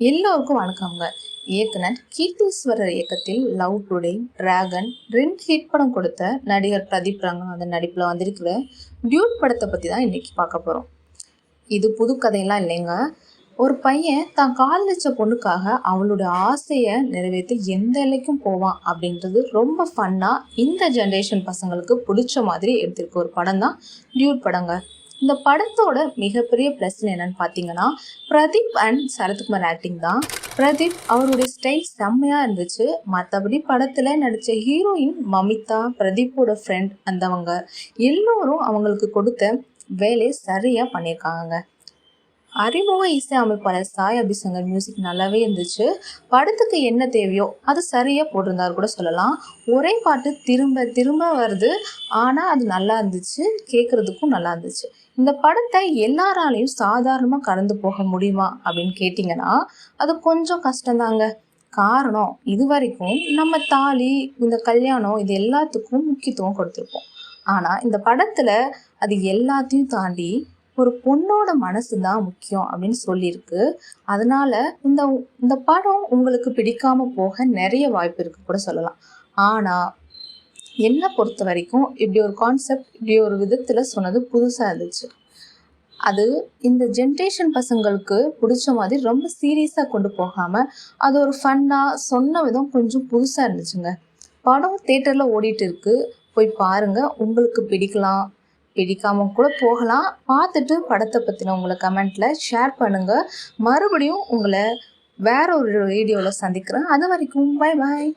எல்லோருக்கும் வணக்கங்க. இயக்குனர் கீர்த்தீஸ்வரர் இயக்கத்தில் லவ் டுடே டிராகன் ரெண்டு ஹிட் படம் கொடுத்த நடிகர் பிரதீப் ரங்கநாதன் நடிப்பில் வந்திருக்கிற டியூட் படத்தை பற்றி தான் இன்றைக்கி பார்க்க போகிறோம் இது புது கதையெல்லாம் இல்லைங்க. ஒரு பையன் தான் காதலிச்ச பொண்ணுக்காக அவளோட ஆசையை நிறைவேற்றி எந்த எல்லைக்கும் போவான் அப்படின்றது ரொம்ப ஃபன்னாக இந்த ஜென்ரேஷன் பசங்களுக்கு பிடிச்ச மாதிரி எடுத்திருக்க ஒரு படம் தான் டியூட் படங்க. இந்த படத்தோட மிகப்பெரிய ப்ளஸ் என்னன்னு பார்த்தீங்கன்னா பிரதீப் அண்ட் சரத்குமார் ஆக்டிங் தான். பிரதீப் அவருடைய ஸ்டைல் செம்மையாக இருந்துச்சு. மற்றபடி படத்தில் நடித்த ஹீரோயின் மமிதா பிரதீப்போட ஃப்ரெண்ட் அந்தவங்க எல்லோரும் அவங்களுக்கு கொடுத்த வேலையை சரியாக பண்ணியிருக்காங்க அறிமுக இசை அமைப்பாளர் சாய் அபிசங்கர் மியூசிக் நல்லாவே இருந்துச்சு. படத்துக்கு என்ன தேவையோ அது சரியாக போட்டிருந்தாரு கூட சொல்லலாம். ஒரே பாட்டு திரும்ப திரும்ப வருது. ஆனால் அது நல்லா இருந்துச்சு. கேட்குறதுக்கும் நல்லா இருந்துச்சு. இந்த படத்தை எல்லாராலையும் சாதாரணமாக கடந்து போக முடியுமா அப்படின்னு கேட்டிங்கன்னா அது கொஞ்சம் கஷ்டந்தாங்க. காரணம் இது வரைக்கும் நம்ம தாலி இந்த கல்யாணம் இது எல்லாத்துக்கும் முக்கியத்துவம் கொடுத்துருப்போம். ஆனால் இந்த படத்தில் அது எல்லாத்தையும் தாண்டி ஒரு பொண்ணோட மனசு தான் முக்கியம் அப்படின்னு சொல்லியிருக்கு. அதனால இந்த இந்த படம் உங்களுக்கு பிடிக்காம போக நிறைய வாய்ப்பு இருக்கு கூட சொல்லலாம். ஆனால் என்னை பொறுத்த வரைக்கும் இப்படி ஒரு கான்செப்ட் இப்படி ஒரு விதத்தில் சொன்னது புதுசாக இருந்துச்சு. அது இந்த ஜென்ரேஷன் பசங்களுக்கு பிடிச்ச மாதிரி ரொம்ப சீரியஸாக கொண்டு போகாமல் அது ஒரு ஃபன்னாக சொன்ன விதம் கொஞ்சம் புதுசாக இருந்துச்சுங்க. படம் தேட்டரில் ஓடிட்டு இருக்கு. போய் பாருங்கள் உங்களுக்கு பிடிக்கலாம். பிடிக்காம கூட போகலாம். பார்த்துட்டு படத்தை பற்றின உங்களை கமெண்ட்டில் ஷேர் பண்ணுங்கள் மறுபடியும் உங்களை வேற ஒரு வீடியோவில் சந்திக்கிறேன். அது வரைக்கும் பாய் பாய்